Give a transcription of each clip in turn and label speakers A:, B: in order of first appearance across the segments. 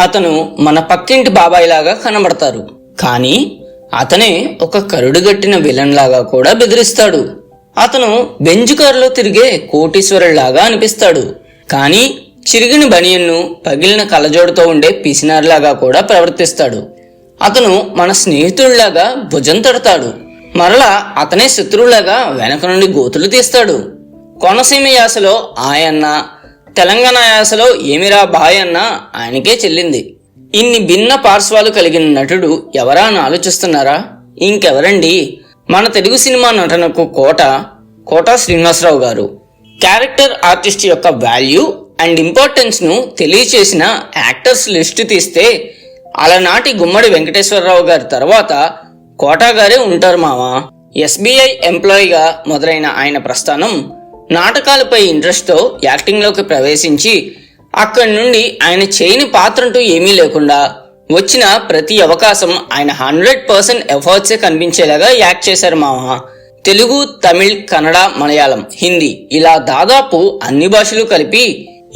A: అతను మన పక్కింటి బాబాయ్ లాగా కనబడతారు. కానీ అతనే ఒక కరుడుగట్టిన విలన్ లాగా కూడా బెదిరిస్తాడు. అతను బెంజ్ కారులో తిరిగే కోటీశ్వరులాగా అనిపిస్తాడు. కానీ చిరిగిన బనియన్ను పగిలిన కలజోడుతో ఉండే పిసినార్లాగా కూడా ప్రవర్తిస్తాడు. అతను మన స్నేహితుడిలాగా భుజం తడతాడు. మరలా అతనే శత్రువులాగా వెనక నుండి గోతులు తీస్తాడు. కోనసీమ యాసలో ఆయన్న తెలంగాణ యాసలో ఏమిరా బాయ్ అన్న ఆయనకే చెల్లింది. ఇన్ని భిన్న పార్శ్వాలు కలిగిన నటుడు ఎవరా అని ఆలోచిస్తున్నారా? ఇంకెవరండి? మన తెలుగు సినిమా నటనకు కోట కోట శ్రీనివాసరావు గారు. క్యారెక్టర్ ఆర్టిస్ట్ యొక్క వాల్యూ అండ్ ఇంపార్టెన్స్ను తెలియచేసిన యాక్టర్స్ లిస్ట్ తీస్తే అలనాటి గుమ్మడి వెంకటేశ్వరరావు గారి తర్వాత కోటా గారే ఉంటారు మావా. ఎస్బీఐ ఎంప్లాయీగా మొదలైన ఆయన ప్రస్థానం నాటకాలపై ఇంట్రెస్ట్తో యాక్టింగ్లోకి ప్రవేశించి అక్కడి నుండి ఆయన చేయని పాత్రంటూ ఏమీ లేకుండా వచ్చిన ప్రతి అవకాశం ఆయన హండ్రెడ్ పర్సెంట్ ఎఫర్ట్సే కనిపించేలాగా యాక్ట్ చేశారు మామ. తెలుగు తమిళ్ కన్నడ మలయాళం హిందీ ఇలా దాదాపు అన్ని భాషలు కలిపి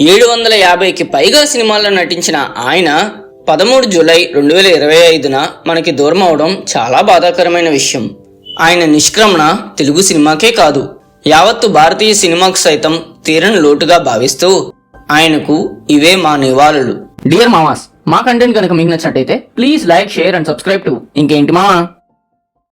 A: ఏడు వందల యాభైకి పైగా సినిమాల్లో నటించిన ఆయన పదమూడు జూలై రెండు వేల ఇరవై ఐదున మనకి దూరం అవడం చాలా బాధాకరమైన విషయం. ఆయన నిష్క్రమణ తెలుగు సినిమాకే కాదు యావత్తు భారతీయ సినిమాకు సైతం తీరని లోటుగా భావిస్తూ ఆయనకు ఇవే మా నివాళులు. డియర్ మామాస్ మా కంటెంట్ కనుక మీకు నచ్చినట్టయితే please like share and subscribe to ఇంకేంటి మామా?